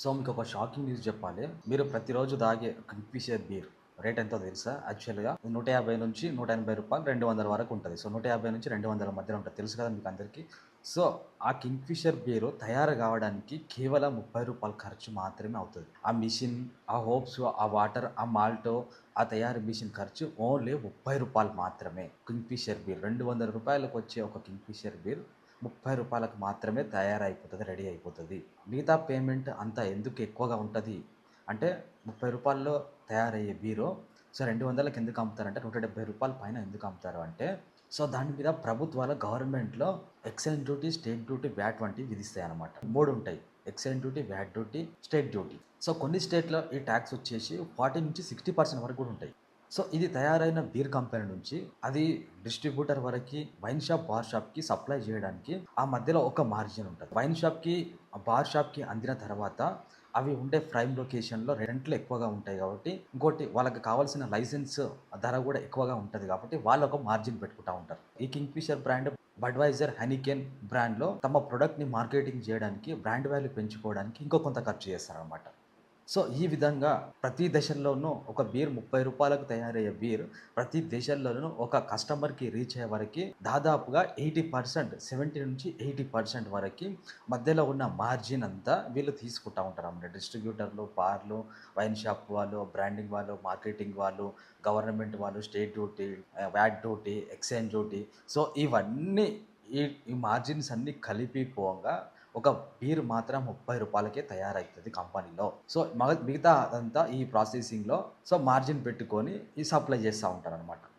So మీకు ఒక shocking news చెప్పాలి. మీరు ప్రతిరోజు తాగే కింగ్ఫిషర్ బీర్ రేట్ ఎంతో తెలుసా? యాక్చువల్గా నూట యాభై నుంచి నూట ఎనభై రూపాయలు రెండు వందల వరకు ఉంటుంది. సో నూట యాభై నుంచి రెండు వందల మధ్యలో ఉంటుంది. తెలుసు కదా మీకు అందరికీ? సో ఆ కింగ్ఫిషర్ బీరు తయారు కావడానికి కేవలం ముప్పై రూపాయల ఖర్చు మాత్రమే అవుతుంది. ఆ మిషన్ ఆ హోప్స్ ఆ వాటర్ ఆ మాల్టో ఆ తయారీ మిషన్ ఖర్చు ఓన్లీ ముప్పై రూపాయలు మాత్రమే. కింగ్ఫిషర్ బీర్ రెండు వందల రూపాయలకు వచ్చే ఒక కింగ్ఫిషర్ బీర్ ముప్పై రూపాయలకు మాత్రమే తయారైపోతుంది రెడీ అయిపోతుంది. మిగతా పేమెంట్ అంతా ఎందుకు ఎక్కువగా ఉంటుంది? అంటే ముప్పై రూపాయల్లో తయారయ్యే బీరు సో రెండు వందలకి ఎందుకు అమ్ముతారంటే నూట డెబ్బై రూపాయల పైన ఎందుకు అమ్ముతారు అంటే సో దాని మీద ప్రభుత్వాల గవర్నమెంట్లో excise duty state duty VAT వంటివి విధిస్తాయి అనమాట మూడు ఉంటాయి. Excise duty VAT duty state duty. So కొన్ని స్టేట్లో ఈ ట్యాక్స్ వచ్చేసి ఫార్టీ నుంచి సిక్స్టీ పర్సెంట్ వరకు కూడా ఉంటాయి. సో ఇది తయారైన బీర్ కంపెనీ నుంచి అది డిస్ట్రిబ్యూటర్ వరకు వైన్ షాప్ బార్ షాప్కి సప్లై చేయడానికి ఆ మధ్యలో ఒక మార్జిన్ ఉంటుంది. వైన్ షాప్కి బార్ షాప్కి అందిన తర్వాత అవి ఉండే ప్రైమ్ లొకేషన్లో రెంట్లు ఎక్కువగా ఉంటాయి కాబట్టి ఇంకోటి వాళ్ళకి కావాల్సిన లైసెన్స్ ధర కూడా ఎక్కువగా ఉంటుంది కాబట్టి వాళ్ళు ఒక మార్జిన్ పెట్టుకుంటా ఉంటారు. ఈ Kingfisher brand Budweiser Heineken బ్రాండ్లో తమ ప్రొడక్ట్ని మార్కెటింగ్ చేయడానికి బ్రాండ్ వాల్యూ పెంచుకోవడానికి ఇంకో కొంత ఖర్చు చేస్తారనమాట సో ఈ విధంగా ప్రతి దశల్లోనూ ఒక బీర్ ముప్పై రూపాయలకు తయారయ్యే బీర్ ప్రతి దేశంలోనూ ఒక కస్టమర్కి రీచ్ అయ్యే వరకు దాదాపుగా ఎయిటీ పర్సెంట్ సెవెంటీ నుంచి ఎయిటీ పర్సెంట్ వరకు మధ్యలో ఉన్న మార్జిన్ అంతా వీళ్ళు తీసుకుంటా ఉంటారు అన్నమాట. డిస్ట్రిబ్యూటర్లు బార్లు వైన్ షాప్ వాళ్ళు బ్రాండింగ్ వాళ్ళు మార్కెటింగ్ వాళ్ళు గవర్నమెంట్ వాళ్ళు state duty VAT duty exchange duty. So ఇవన్నీ ఈ ఈ మార్జిన్స్ అన్నీ కలిపి పోగా ఒక బీర్ మాత్రం ముప్పై రూపాయలకే తయారవుతుంది కంపెనీలో. సో మగ మిగతా అదంతా ఈ ప్రాసెసింగ్లో సో మార్జిన్ పెట్టుకొని ఈ సప్లై చేస్తూ ఉంటారు అనమాట